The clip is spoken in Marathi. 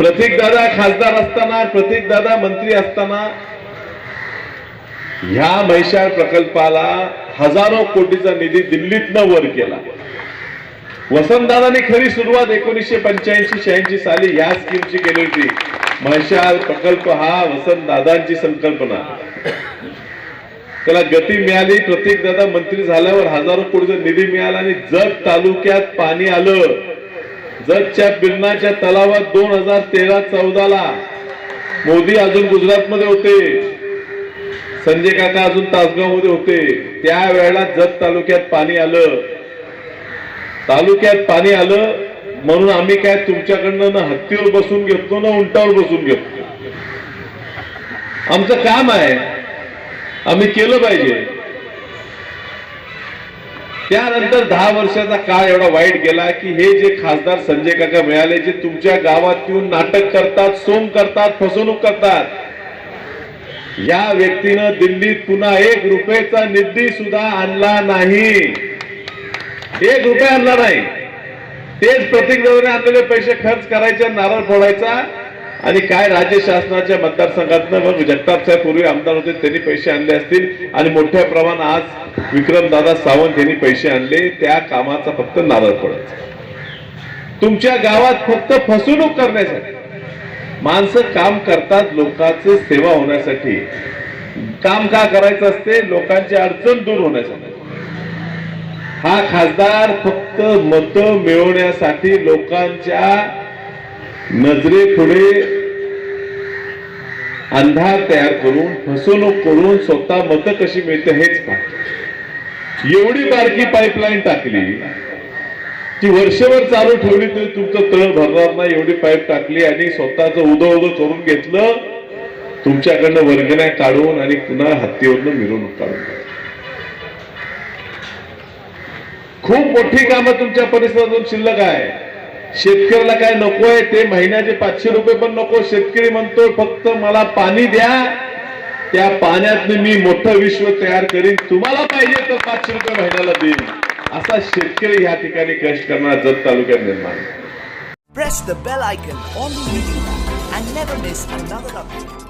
प्रतीक दादा खासदार असताना प्रतीक दादा मंत्री असताना ह्या म्हैसाळ प्रकल्पाला हजारो कोटीचा निधी दिल्लीतनं वर केला. वसंतदादांनी खरी सुरुवात एकोणीसशे पंच्याऐंशी शहाऐंशी साली या स्कीमची केली होती. म्हैसाळ प्रकल्प हा वसंतदादांची संकल्पना. त्याला गती मिळाली प्रत्येक दादा मंत्री झाल्यावर हजारो कोटीचा निधी मिळाला आणि जत तालुक्यात पाणी आलं. जतच्या बिरणाच्या तलावात दोन हजार तेरा चौदाला मोदी अजून गुजरातमध्ये होते. संजय काका अजून तासगावमध्ये होते. त्यावेळेला जत तालुक्यात पाणी आलं. तालुक्यात पाणी आलं म्हणून आम्ही काय तुमच्याकडनं ना हत्तीवर बसून घेतो ना उंटावर बसून घेतो आमचं काम आहे. आम्ही केलं पाहिजे. त्यानंतर दहा वर्षाचा काळ एवढा वाईट गेला की हे जे खासदार संजय काका मिळाले जे तुमच्या गावात येऊन नाटक करतात सोंग करतात फसवणूक करतात या व्यक्तीनं दिल्लीत पुन्हा एक रुपयेचा निधी सुद्धा आणला नाही. एक रुपया आणला नाही. तेच प्रतीक जवळ आणलेले पैसे खर्च करायचे नारळ फोडायचा आणि काय राज्य शासनाच्या मतदारसंघातनं मग जगताप साहेब पूर्वी आमदार होते त्यांनी पैसे आणले असतील. आणि मोठ्या प्रमाणात आज विक्रमदादा सावंत यांनी पैसे आणले. त्या कामाचा फक्त नारळ पडत. तुमच्या गावात फक्त फसवणूक करण्यासाठी माणसं काम करतात लोकांचं सेवा होण्यासाठी. काम का करायचं असते? लोकांची अडचण दूर होण्यासाठी. हा खासदार फक्त मत मिळवण्यासाठी लोकांच्या नजरेपुढे अंधार तयार करून फसवणूक करून स्वतः मत कशी मिळते हेच पाहतो. एवढी बारकी पाईपलाईन टाकली. ती वर्षभर चालू ठेवली तरी तुमचं तळ भरणार नाही एवढी पाईप टाकली आणि स्वतःचं उदो उदो करून घेतलं तुमच्याकडनं वर्गण्या काढून आणि पुन्हा हत्तीवरनं मिरवणूक काढून खूप मोठी कामं तुमच्या परिसरातून शिल्लक आहे. शेतकऱ्याला काय नकोय ते महिन्याचे पाचशे रुपये पण नको. शेतकरी म्हणतो फक्त मला पाणी द्या. त्या पाण्यात मी मोठं विश्व तयार करीन. तुम्हाला पाहिजे तर पाचशे रुपये महिन्याला देईन. असा शेतकरी या ठिकाणी कष्ट करणारा जत तालुक्यात निर्माण Press the bell icon on the YouTube and never miss another update.